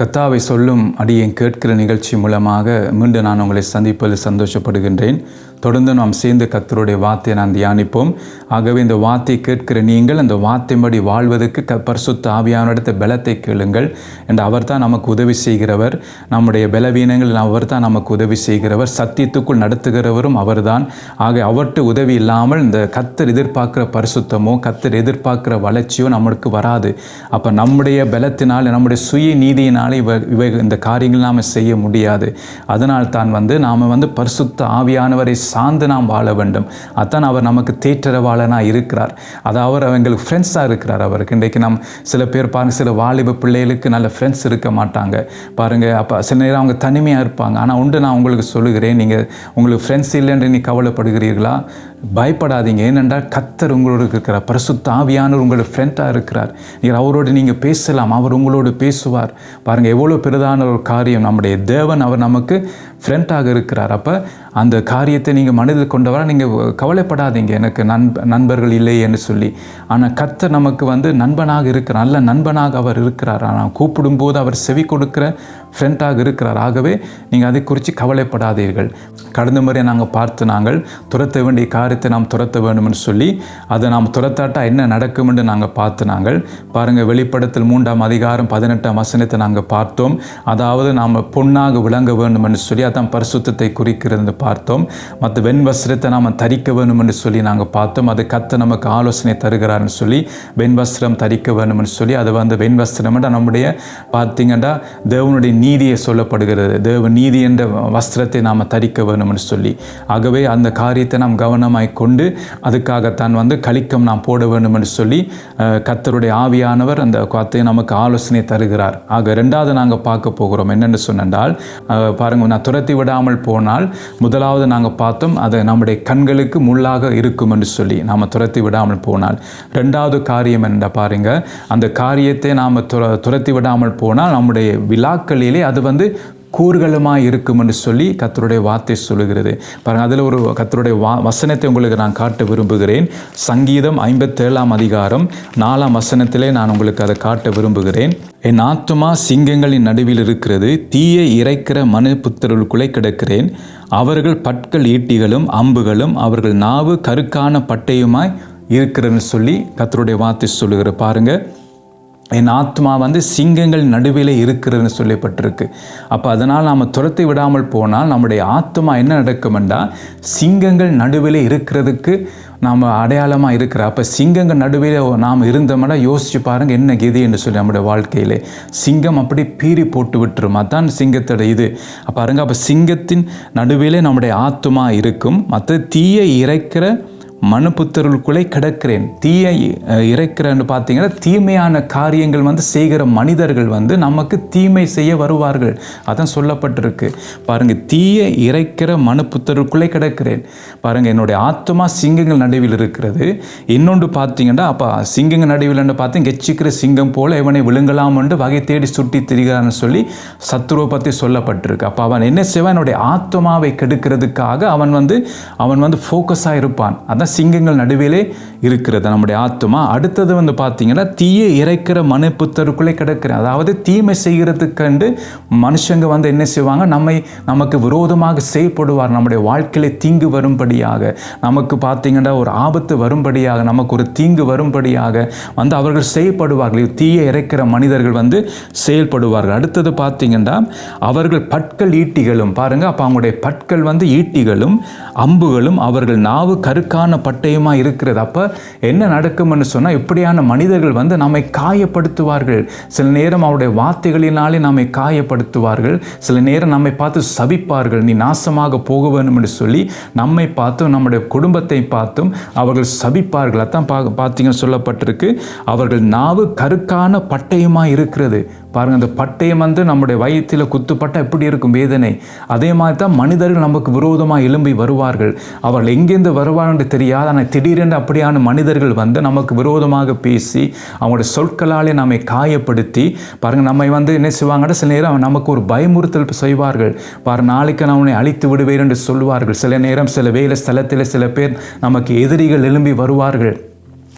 கத்தாவை சொல்லும் அடியேன் கேட்கிற நிகழ்ச்சி மூலமாக மீண்டும் நான் உங்களை சந்திப்பதில் சந்தோஷப்படுகின்றேன். தொடர்ந்து நாம் சேர்ந்து கத்தருடைய வார்த்தையை நான் தியானிப்போம். ஆகவே இந்த வார்த்தையை கேட்கிற நீங்கள் அந்த வார்த்தைப்படி வாழ்வதற்கு க பரிசுத்த ஆவியானிடத்த பலத்தை கேளுங்கள். என்று அவர் தான் நமக்கு உதவி செய்கிறவர். நம்முடைய பலவீனங்கள் அவர் தான் நமக்கு உதவி செய்கிறவர். சத்தியத்துக்குள் நடத்துகிறவரும் அவர்தான் ஆக அவர்கிட்ட உதவி இல்லாமல் இந்த கத்தர் எதிர்பார்க்குற பரிசுத்தமோ கத்தர் எதிர்பார்க்குற வளர்ச்சியோ நம்மளுக்கு வராது. அப்போ நம்முடைய பலத்தினால் நம்முடைய சுய நீதியினால் இவ இவை இந்த காரியங்கள் நாம் செய்ய முடியாது. அதனால் தான் வந்து நாம் வந்து பரிசுத்த ஆவியானவரை சார்ந்து நாம் வாழ வேண்டும். அதான் அவர் நமக்கு தேற்றரவாளனாக இருக்கிறார். அதாவது அவர் அவங்களுக்கு ஃப்ரெண்ட்ஸாக இருக்கிறார் அவருக்கு. இன்றைக்கு நம் சில பேர் பாருங்கள் சில வாலிப பிள்ளைகளுக்கு நல்ல ஃப்ரெண்ட்ஸ் இருக்க மாட்டாங்க. பாருங்கள் அப்போ சில நேரம் அவங்க தனிமையாக இருப்பாங்க. ஆனால் உண்டு நான் உங்களுக்கு சொல்லுகிறேன் நீங்கள் உங்களுக்கு ஃப்ரெண்ட்ஸ் இல்லைன்னு நீ கவலைப்படுகிறீர்களா? பயப்படாதீங்க. ஏனென்றால் கத்தர் உங்களோடு இருக்கிறார். பரிசுத்த ஆவியானவர் உங்களோட ஃப்ரெண்டாக இருக்கிறார். நீங்கள் அவரோடு நீங்கள் பேசலாம். அவர் உங்களோடு பேசுவார். பாருங்கள் எவ்வளோ பெரிதான ஒரு காரியம். நம்முடைய தேவன் அவர் நமக்கு ஃப்ரெண்டாக இருக்கிறார். அப்போ அந்த காரியத்தை நீங்கள் மனதில் கொண்டு வர நீங்கள் கவலைப்படாதீங்க. எனக்கு நண்ப நண்பர்கள் இல்லை என்று சொல்லி. ஆனால் கத்தர் நமக்கு வந்து நண்பனாக இருக்கிறார். நல்ல நண்பனாக அவர் இருக்கிறார். ஆனால் கூப்பிடும்போது அவர் செவி கொடுக்கிற ஃப்ரெண்டாக இருக்கிறார் ஆகவே நீங்கள் அதை குறித்து கவலைப்படாதீர்கள். கடந்த முறை நாங்கள் பார்த்து நாங்கள் துரத்த வேண்டிய காரியத்தை நாம் துரத்த வேண்டும்னு சொல்லி அதை நாம் துரத்தாட்டா என்ன நடக்கும் என்று நாங்கள் பார்த்து நாங்கள் பாருங்கள் வெளிப்படத்தில் மூன்றாம் அதிகாரம் பதினெட்டாம் வசனத்தை நாங்கள் பார்த்தோம். அதாவது நாம் பொன்னாக விளங்க வேண்டும் என்று சொல்லி அதான் பரிசுத்தத்தை குறிக்கிறது பார்த்தோம். மற்ற வெண் வஸ்திரத்தை நாம் தரிக்க வேண்டும் என்று சொல்லி நாங்கள் பார்த்தோம். அது கத்த நமக்கு ஆலோசனை தருகிறார்னு சொல்லி வெண் வஸ்திரம் தரிக்க வேண்டும்னு சொல்லி அது வந்து வெண் வஸ்திரம் நம்முடைய பார்த்தீங்கன்னா தேவனுடைய நீதியை சொல்லப்படுகிறது. தேவ நீதி என்ற வஸ்திரத்தை நாம் தரிக்க வேணும்னு சொல்லி. ஆகவே அந்த காரியத்தை நாம் கவனமாய் கொண்டு அதுக்காகத்தான் வந்து கழிக்கம் நாம் போட வேண்டும் சொல்லி கத்தருடைய ஆவியானவர் அந்த வார்த்தையை நமக்கு ஆலோசனை தருகிறார். ஆக ரெண்டாவது நாங்கள் பார்க்க போகிறோம் என்னென்னு சொன்னால் பாருங்கள் நான் துரத்தி விடாமல் போனால் முதலாவது நாங்கள் பார்த்தோம் அது நம்முடைய கண்களுக்கு முள்ளாக இருக்கும் என்று சொல்லி நாம் துரத்தி விடாமல் போனால். ரெண்டாவது காரியம் என்ன பாருங்கள் அந்த காரியத்தை நாம் துர துரத்தி விடாமல் போனால் நம்முடைய விழாக்களில் அது வந்து கூறுகளுமாக இருக்கும் என்று சொல்லி கத்தருடைய வார்த்தை சொல்லுகிறது. பாருங்கள் அதில் ஒரு கத்தருடைய வா வசனத்தை உங்களுக்கு நான் காட்ட விரும்புகிறேன். சங்கீதம் ஐம்பத்தேழாம் அதிகாரம் நாலாம் வசனத்திலே நான் உங்களுக்கு அதை காட்ட விரும்புகிறேன். என் ஆத்துமா சிங்கங்களின் நடுவில் இருக்கிறது தீயை இறைக்கிற மனு புத்தருக்குள்ளே கிடக்கிறேன். அவர்கள் பற்கள் ஈட்டிகளும் அம்புகளும் அவர்கள் நாவு கருக்கான பட்டையுமாய் இருக்கிறதுன்னு சொல்லி கத்தருடைய வார்த்தை சொல்லுகிற பாருங்கள் என் ஆத்மா வந்து சிங்கங்கள் நடுவில் இருக்கிறதுன்னு சொல்லப்பட்டிருக்கு. அப்போ அதனால் நாம் துரத்தி விடாமல் போனால் நம்முடைய ஆத்மா என்ன நடக்குமெண்டா சிங்கங்கள் நடுவில் இருக்கிறதுக்கு நாம் அடையாளமாக இருக்கிற அப்போ சிங்கங்கள் நடுவில் நாம் இருந்தோம்னா யோசிச்சு பாருங்கள் என்ன கதி என்று சொல்லி நம்முடைய வாழ்க்கையிலே. சிங்கம் அப்படி பீறி போட்டு விட்டுரும். அதான் சிங்கத்தோட இது. பாருங்கள் அப்போ சிங்கத்தின் நடுவிலே நம்முடைய ஆத்மா இருக்கும். மற்ற தீயை இறைக்கிற மனுப்புத்தருக்குள்ளே கிடக்கிறேன். தீயை அஹ், இறைக்கிறேன்னு பார்த்தீங்கன்னா தீமையான காரியங்கள் வந்து செய்கிற மனிதர்கள் வந்து நமக்கு தீமை செய்ய வருவார்கள். அதான் சொல்லப்பட்டிருக்கு. பாருங்க தீயை இறைக்கிற மனுப்புத்தருக்குள்ளே கிடக்கிறேன். பாருங்க என்னுடைய ஆத்மா சிங்கங்கள் நடுவில் இருக்கிறது. இன்னொன்று பார்த்தீங்கன்னா அப்போ சிங்கங்கள் நடுவில்னு பார்த்தீங்க கெச்சிக்கிற சிங்கம் போல இவனை விழுங்கலாம் என்று வகை தேடி சுட்டி திரிகிறான்னு சொல்லி சத்துருவை பற்றி சொல்லப்பட்டிருக்கு. அப்போ அவன் என்ன செய்வான்? என்னுடைய ஆத்மாவை கெடுக்கிறதுக்காக அவன் வந்து அவன் வந்து ஃபோக்கஸாக இருப்பான். அதான் சிங்கங்கள் நடுவிலே இருக்கிறது நம்முடைய ஆத்மா அடுத்தது வந்து பார்த்தீங்கன்னா தீயை இறைக்கிற மனு புத்தருக்குள்ளே கிடக்கிற அதாவது தீமை செய்கிறதுக்கண்டு மனுஷங்க வந்து என்ன செய்வாங்க? நம்மை நமக்கு விரோதமாக செயல்படுவார். நம்முடைய வாழ்க்கையில தீங்கு வரும்படியாக நமக்கு பார்த்தீங்கன்னா ஒரு ஆபத்து வரும்படியாக நமக்கு ஒரு தீங்கு வரும்படியாக வந்து அவர்கள் செயல்படுவார்கள். தீயை இறைக்கிற மனிதர்கள் வந்து செயல்படுவார்கள். அடுத்தது பார்த்தீங்கன்னா அவர்கள் பற்கள் ஈட்டிகளும் பாருங்க அப்போ அவங்களுடைய பற்கள் வந்து ஈட்டிகளும் அம்புகளும் அவர்கள் நாவு கருக்கான பட்டயமாக இருக்கிறது. அப்போ என்ன நடக்கும்னு சொன்னால் இப்படியான மனிதர்கள் வந்து நம்மை காயப்படுத்துவார்கள்? சில நேரம் அவருடைய வார்த்தைகளினாலே நம்மை காயப்படுத்துவார்கள். சில நேரம் நம்மை பார்த்து சபிப்பார்கள். நீ நாசமாக போக வேணும்னு சொல்லி நம்மை பார்த்தும் நம்முடைய குடும்பத்தை பார்த்தும் அவர்கள் சபிப்பார்கள். அதான் பா பார்த்தீங்கன்னு சொல்லப்பட்டிருக்கு. அவர்கள் நாவு கருக்கான பட்டயமாக இருக்கிறது. பாருங்கள் அந்த பட்டயம் வந்து நம்முடைய வயிற்றில் குத்துப்பட்ட எப்படி இருக்கும் வேதனை? அதே மாதிரி தான் மனிதர்கள் நமக்கு விரோதமாக எழும்பி வருவார்கள். அவர்கள் எங்கேருந்து வருவார்கள் தெரியாது ஆனால் திடீரென்று அப்படியான மனிதர்கள் வந்து நமக்கு விரோதமாக பேசி அவங்களுடைய சொற்களாலே நம்மை காயப்படுத்தி பாருங்கள் நம்மை வந்து என்ன செய்வாங்கன்னா சில நேரம் நமக்கு ஒரு பயமுறுத்தல் செய்வார்கள். பாரு நாளைக்கு நான் உன்னை அழித்து விடுவேன் என்று சொல்வார்கள். சில நேரம் சில வேலை ஸ்தலத்தில் சில பேர் நமக்கு எதிரிகள் எழும்பி வருவார்கள்.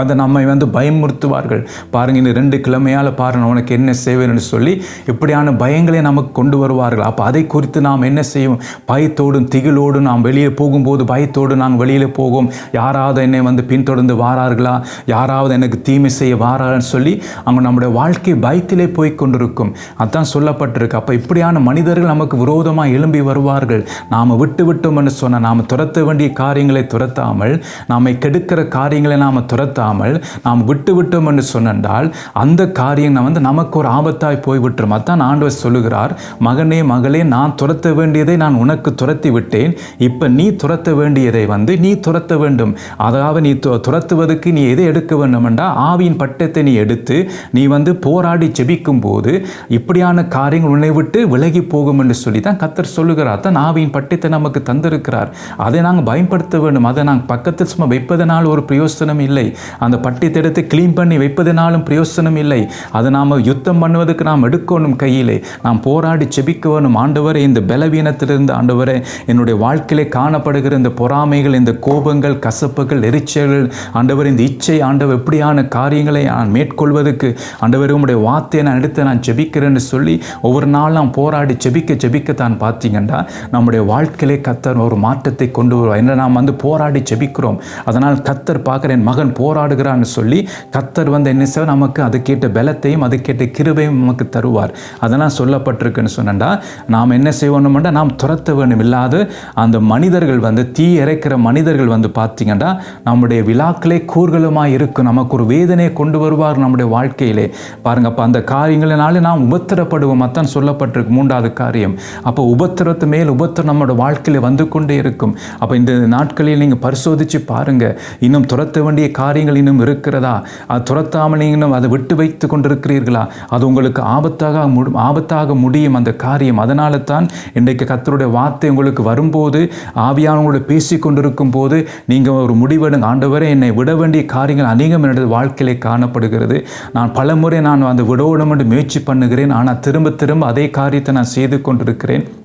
அதை நம்மை வந்து பயமுறுத்துவார்கள். பாருங்க இந்த ரெண்டு கிழமையால் பாருங்கள் உனக்கு என்ன செய்வேன்னு சொல்லி இப்படியான பயங்களை நமக்கு கொண்டு வருவார்கள். அப்போ அதை குறித்து நாம் என்ன செய்யும் பயத்தோடும் திகிலோடும் நாம் வெளியே போகும்போது பயத்தோடு நாங்கள் வெளியில் போகும். யாராவது என்னை வந்து பின்தொடர்ந்து வாரார்களா? யாராவது எனக்கு தீமை செய்ய வாரான்னு சொல்லி அவங்க நம்முடைய வாழ்க்கை பயத்திலே போய் கொண்டிருக்கும். அதான் சொல்லப்பட்டிருக்கு. அப்போ இப்படியான மனிதர்கள் நமக்கு விரோதமாக எழும்பி வருவார்கள். நாம் விட்டு விட்டோம் என்று சொன்னால் நாம் துரத்த வேண்டிய காரியங்களை துரத்தாமல் நாமை கெடுக்கிற காரியங்களை நாம் துரத்தாமல் நாம் விட்டு விட்டோம் என்று சொன்னால் அந்த காரியம் வந்து நமக்கு ஒரு ஆபத்தாய் போய் அதான் ஆண்டவர் சொல்லுகிறார் மகனே மகளே நான் துரத்த வேண்டியதை நான் உனக்கு துரத்தி விட்டேன். இப்போ நீ துரத்த வேண்டியதை வந்து நீ துரத்த வேண்டும். அதாவது நீ து- துரத்துவதற்கு நீ எதை எடுக்க வேண்டும் என்றால் ஆவியின் பட்டத்தை நீ எடுத்து நீ வந்து போராடி ஜெபிக்கும் போது இப்படியான காரியங்கள் உன்னை விட்டு விலகி போகும் என்று சொல்லி தான் கத்தர் சொல்லுகிறார். தான் ஆவியின் பட்டத்தை நமக்கு தந்திருக்கிறார். அதை நாங்கள் பயன்படுத்த வேண்டும். அதை நாங்கள் பக்கத்தில் சும்மா வைப்பதனால் ஒரு பிரயோசனம் இல்லை. அந்த பட்டத்தை எடுத்து க்ளீன் பண்ணி வைப்பதனாலும் பிரயோசனம் இல்லை. அதை நாம் யுத்தம் பண்ணுவதற்கு நாம் எடுக்கணும் கையிலே. நாம் போராடி செபிக்க வேணும் ஆண்டவரே இந்த பலவீனத்திலிருந்து ஆண்டவரே என்னுடைய வாழ்க்கையிலே காணப்படுகிற இந்த பொறாமைகள் இந்த கோபங்கள் கசப்புகள் எரிச்சல்கள் ஆண்டவர் இந்த இச்சை ஆண்டவர் எப்படியான காரியங்களை நான் மேற்கொள்வதற்கு ஆண்டவர் உங்களுடைய வார்த்தையை நான் எடுத்து நான் ஜெபிக்கிறேன்னு சொல்லி ஒவ்வொரு நாள் நாம் போராடி செபிக்க செபிக்கத்தான் பார்த்தீங்கன்னா நம்முடைய வாழ்க்கையிலே கத்தர் ஒரு மாற்றத்தை கொண்டு வருவார். என்ன நாம் வந்து போராடி செபிக்கிறோம். அதனால் கத்தர் பார்க்குற என் மகன் போராடுகிறான்னு சொல்லி கத்தர் வந்து என்ன செய்வார்? நமக்கு அதுக்கேற்ற பலத்தையும் அதுக்கேற்ற கிருபையும் நமக்கு தருவார். அதெல்லாம் சொல்லப்பட்டிருக்குன்னு சொன்னண்டா நாம் என்ன செய்வோம்னா நாம் துரத்த வேணும் இல்லாத அந்த மனிதர்கள் வந்து தீ இறைக்கிற மனிதர்கள் வந்து பார்த்தீங்கன்னா நம்முடைய விழாக்களே கூறுகளுமாக இருக்கும். நமக்கு ஒரு வேதனையை கொண்டு வருவார் நம்முடைய வாழ்க்கையிலே. பாருங்க அப்போ அந்த காரியங்களினாலே நாம் உபத்திரப்படுவோம். அத்தான் சொல்லப்பட்டிருக்கு மூன்றாவது காரியம். அப்போ உபத்திரத்து மேல் உபத்திரம் நம்மளோட வாழ்க்கையில் வந்து கொண்டே இருக்கும். அப்போ இந்த நாட்களில் நீங்கள் பரிசோதித்து பாருங்க. இன்னும் துரத்த வேண்டிய காரியங்கள் இன்னும் இருக்கிறதா? அது துரத்தாமல் இன்னும் அதை விட்டு வைத்து கொண்டிருக்கிறீர்களா? அது உங்களுக்கு ஆபத்தாக முடி ஆபத்தாக முடியும் அந்த காரியம். அதனால தான் இன்றைக்கு கத்தருடைய வார்த்தை உங்களுக்கு வரும்போது ஆவியானவங்களோட பேசி கொண்டிருக்கும் போது நீங்கள் ஒரு முடிவெடுங்க. ஆண்டவரை என்னை விட வேண்டிய காரியங்கள் அநேகம் என்னுடைய வாழ்க்கையிலே காணப்படுகிறது. நான் பலமுறை நான் அந்த விடோடும் என்று முயற்சி பண்ணுகிறேன். ஆனால் திரும்ப திரும்ப அதே காரியத்தை நான் செய்து கொண்டிருக்கிறேன்.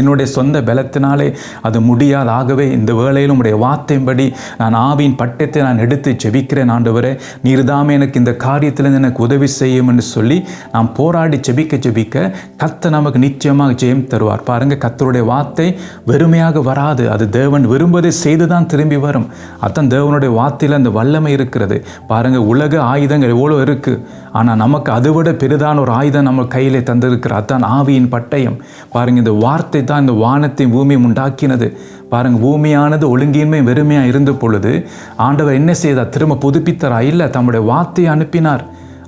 என்னுடைய சொந்த பலத்தினாலே அது முடியாதாகவே இந்த வேளையில் உம்முடைய வார்த்தையின்படி நான் ஆவியின் பட்டத்தை நான் எடுத்து ஜெபிக்கிறேன் ஆண்டவரே. நீர்தாமே எனக்கு இந்த காரியத்திலிருந்து எனக்கு உதவி செய்யும் என்று சொல்லி நாம் போராடி ஜெபிக்க ஜெபிக்க கத்த நமக்கு நிச்சயமாக ஜெயம் தருவார். பாருங்கள் கத்தருடைய வார்த்தை வெறுமையாக வராது. அது தேவன் விரும்பதை செய்து தான் திரும்பி வரும். அதான் தேவனுடைய வார்த்தையில் அந்த வல்லமை இருக்கிறது. பாருங்கள் உலக ஆயுதங்கள் எவ்வளோ இருக்குது ஆனால் நமக்கு அதை விட பெரிதான ஒரு ஆயுதம் நம்ம கையிலே தந்திருக்கிறார் அதான் ஆவியின் பட்டயம். பாருங்கள் இந்த வார்த்தை தான் இந்த வானத்தை பூமி உண்டாக்கினது. பாருங்க பூமியானது ஒழுங்கின்மை வெறுமையாக இருந்த பொழுது ஆண்டவர் என்ன செய்தார்? திரும்ப புதுப்பித்தாரா? இல்லை தம்முடைய வார்த்தையை அனுப்பினார்.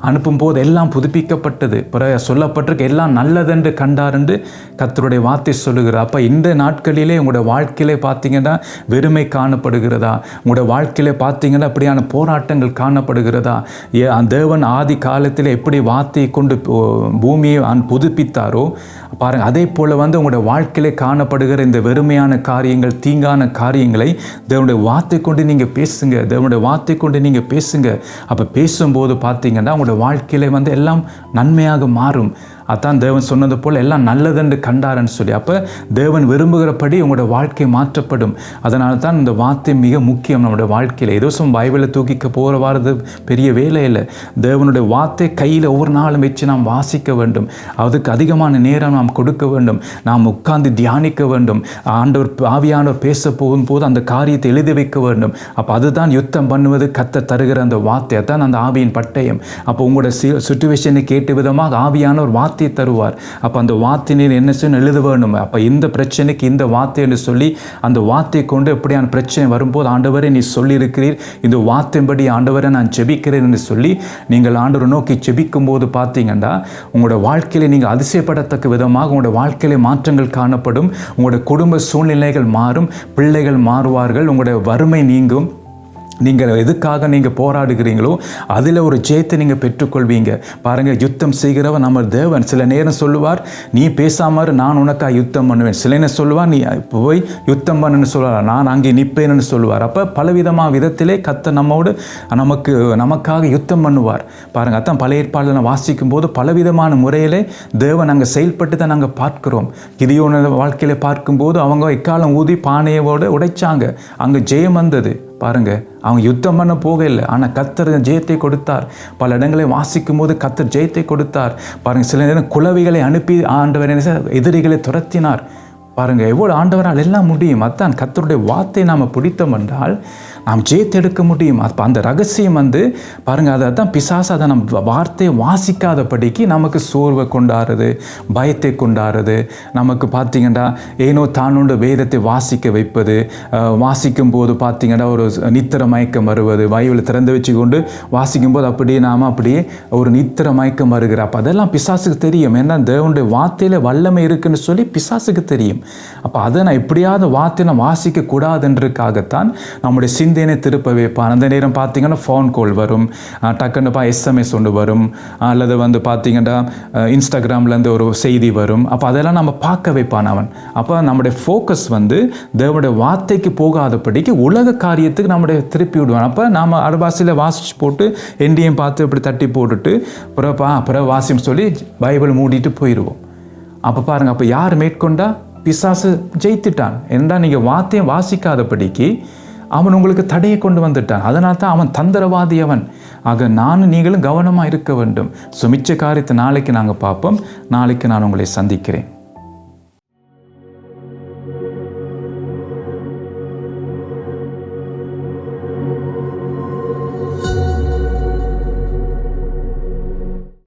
அனுப்பும்போது எல்லாம் புதுப்பிக்கப்பட்டது. பிற சொல்லப்பட்டிருக்கு எல்லாம் நல்லதென்று கண்டார் என்று கத்தருடைய வார்த்தை சொல்லுகிறார் அப்போ இந்த நாட்களிலே உங்களோட வாழ்க்கையிலே பார்த்தீங்கன்னா வெறுமை காணப்படுகிறதா? உங்களோட வாழ்க்கையிலே பார்த்தீங்கன்னா அப்படியான போராட்டங்கள் காணப்படுகிறதா? ஏ அந்த தேவன் ஆதி காலத்தில் எப்படி வார்த்தையை கொண்டு போ- பூமியை அன் புதுப்பித்தாரோ பாருங்க அதே போல் வந்து உங்களோட வாழ்க்கையிலே காணப்படுகிற இந்த வெறுமையான காரியங்கள் தீங்கான காரியங்களை தேவனுடைய வார்த்தை கொண்டு நீங்கள் பேசுங்க. தேவனுடைய வார்த்தை கொண்டு நீங்கள் பேசுங்க. அப்போ பேசும்போது பார்த்தீங்கன்னா உங்களோட வாழ்க்கையில வந்து எல்லாம் நன்மையாக மாறும். அதான் தேவன் சொன்னது போல் எல்லாம் நல்லதென்று கண்டாருன்னு சொல்லி. அப்போ தேவன் விரும்புகிறபடி உங்களோட வாழ்க்கை மாற்றப்படும். அதனால தான் இந்த வார்த்தை மிக முக்கியம் நம்முடைய வாழ்க்கையில். ஏதோ சும்மா பைபிளை தூக்கிக்க போகிற வாரது பெரிய வேலை இல்லை. தேவனுடைய வார்த்தை கையில் ஒவ்வொரு நாளும் வச்சு நாம் வாசிக்க வேண்டும். அதுக்கு அதிகமான நேரம் நாம் கொடுக்க வேண்டும். நாம் உட்கார்ந்து தியானிக்க வேண்டும். ஆண்டவர் ஆவியானவர் பேச போகும்போது அந்த காரியத்தை எழுதி வைக்க வேண்டும். அப்போ அதுதான் யுத்தம் பண்ணுவது கத்த தருகிற அந்த வார்த்தை. தான் அந்த ஆவியின் பட்டயம். அப்போ உங்களோட சுச்சுவேஷனை கேட்ட விதமாக ஆவியான ஒரு வார்த்தையை தருவார். அப்போ அந்த வார்த்தையினர் என்ன செய்யணும் எழுத வேணும் அப்போ இந்த பிரச்சனைக்கு இந்த வார்த்தை என்று சொல்லி அந்த வார்த்தையை கொண்டு எப்படியான பிரச்சனை வரும்போது ஆண்டவரே நீ சொல்லியிருக்கிறீர். இந்த வார்த்தையின்படி ஆண்டவரை நான் ஜெபிக்கிறேன் என்று சொல்லி நீங்கள் ஆண்டவரை நோக்கி ஜெபிக்கும் போது பார்த்தீங்கன்னா உங்களோட வாழ்க்கையில நீங்கள் அதிசயப்படத்தக்க விதமாக உங்களோட வாழ்க்கையில மாற்றங்கள் காணப்படும். உங்களோட குடும்ப சூழ்நிலைகள் மாறும். பிள்ளைகள் மாறுவார்கள். உங்களுடைய வறுமை நீங்கும். நீங்கள் எதுக்காக நீங்கள் போராடுகிறீங்களோ அதில் ஒரு ஜெயத்தை நீங்கள் பெற்றுக்கொள்வீங்க. பாருங்கள் யுத்தம் செய்கிறவன் நம்ம தேவன். சில நேரம் சொல்லுவார் நீ பேசாமல் நான் உனக்காக யுத்தம் பண்ணுவேன். சில நேரம் சொல்லுவார் நீ போய் யுத்தம் பண்ணுன்னு சொல்லுவார். நான் அங்கே நிற்பேன்னு சொல்லுவார். அப்போ பலவிதமாக விதத்திலே கத்த நம்மோடு நமக்கு நமக்காக யுத்தம் பண்ணுவார். பாருங்கள் அதான் பழைய ஏற்பாடுகளை வாசிக்கும் போது பலவிதமான முறையிலே தேவன் அங்கே செயல்பட்டு தான் நாங்கள் பார்க்கிறோம். கிதியோன வாழ்க்கையில் பார்க்கும்போது அவங்க எக்காலம் ஊதி பானையோடு உடைச்சாங்க. அங்கே ஜெயம் வந்தது. பாருங்க அவங்க யுத்தம் பண்ண போகலை ஆனால் கத்தர் ஜெயத்தை கொடுத்தார். பல இடங்களை வாசிக்கும் போது கத்தர் ஜெயத்தை கொடுத்தார். பாருங்க சில நேரம் குலவிகளை அனுப்பி ஆண்டவர் எதிரிகளை துரத்தினார். பாருங்க எவ்வளோ ஆண்டவரால் எல்லாம் முடியும். அத்தான் கத்தருடைய வார்த்தை நாம் பிடித்தோம் என்றால் நாம் ஜெயித்தெடுக்க எடுக்க முடியும். அப்போ அந்த ரகசியம் வந்து பாருங்க அதை தான் பிசாசு அதை நம் வார்த்தையை வாசிக்காதபடிக்கு நமக்கு சோர்வை கொண்டாடுறது பயத்தை கொண்டாடுறது. நமக்கு பார்த்திங்கன்னா ஏனோ தானுண்டு வேதத்தை வாசிக்க வைப்பது வாசிக்கும் போது பார்த்திங்கன்னா ஒரு நித்திர மயக்கம் வருவது வயவில் திறந்து வச்சு கொண்டு வாசிக்கும் போது அப்படியே நாம் அப்படியே ஒரு நித்திர மயக்கம் வருகிற அப்போ அதெல்லாம் பிசாசுக்கு தெரியும். ஏன்னா தேவனுடைய வார்த்தையில் வல்லமை இருக்குன்னு சொல்லி பிசாசுக்கு தெரியும். அப்போ அதை நான் எப்படியாவது வார்த்தை நான் வாசிக்க கூடாதுன்றதுக்காகத்தான் நம்முடைய சிந்தனை திருப்ப வைப்பான் அந்த நேரம் பார்த்தீங்கன்னா ஃபோன் கால் வரும். டக்குன்னுப்பா எஸ்எம்எஸ் ஒன்று வரும். அல்லது வந்து பார்த்தீங்கன்னா இன்ஸ்டாகிராம்லேருந்து ஒரு செய்தி வரும். அப்போ அதெல்லாம் நம்ம பார்க்க வைப்பான் அவன். அப்போ நம்முடைய ஃபோக்கஸ் வந்து தேவனுடைய வார்த்தைக்கு போகாதபடிக்கு உலக காரியத்துக்கு நம்முடைய திருப்பி விடுவான். அப்போ நாம் அரபாசியில் வாசிச்சு போட்டு எண்டியும் பார்த்து இப்படி தட்டி போட்டுட்டு பிறப்பா பிறகு வாசியும் சொல்லி பைபிள் மூடிட்டு போயிடுவோம் அப்போ பாருங்க அப்போ யார் மேற்கொண்டா? பிசாசு ஜெயித்துட்டான். என்றால் நீங்கள் வார்த்தையை வாசிக்காதபடிக்கு அவன் உங்களுக்கு தடையை கொண்டு வந்துட்டான். அதனால் தான் அவன் தந்திரவாதி அவன். ஆக நானும் நீங்களும் கவனமாக இருக்க வேண்டும். ஸோ மிச்ச காரியத்தை நாளைக்கு நாங்கள் பார்ப்போம். நாளைக்கு நான் உங்களை சந்திக்கிறேன்.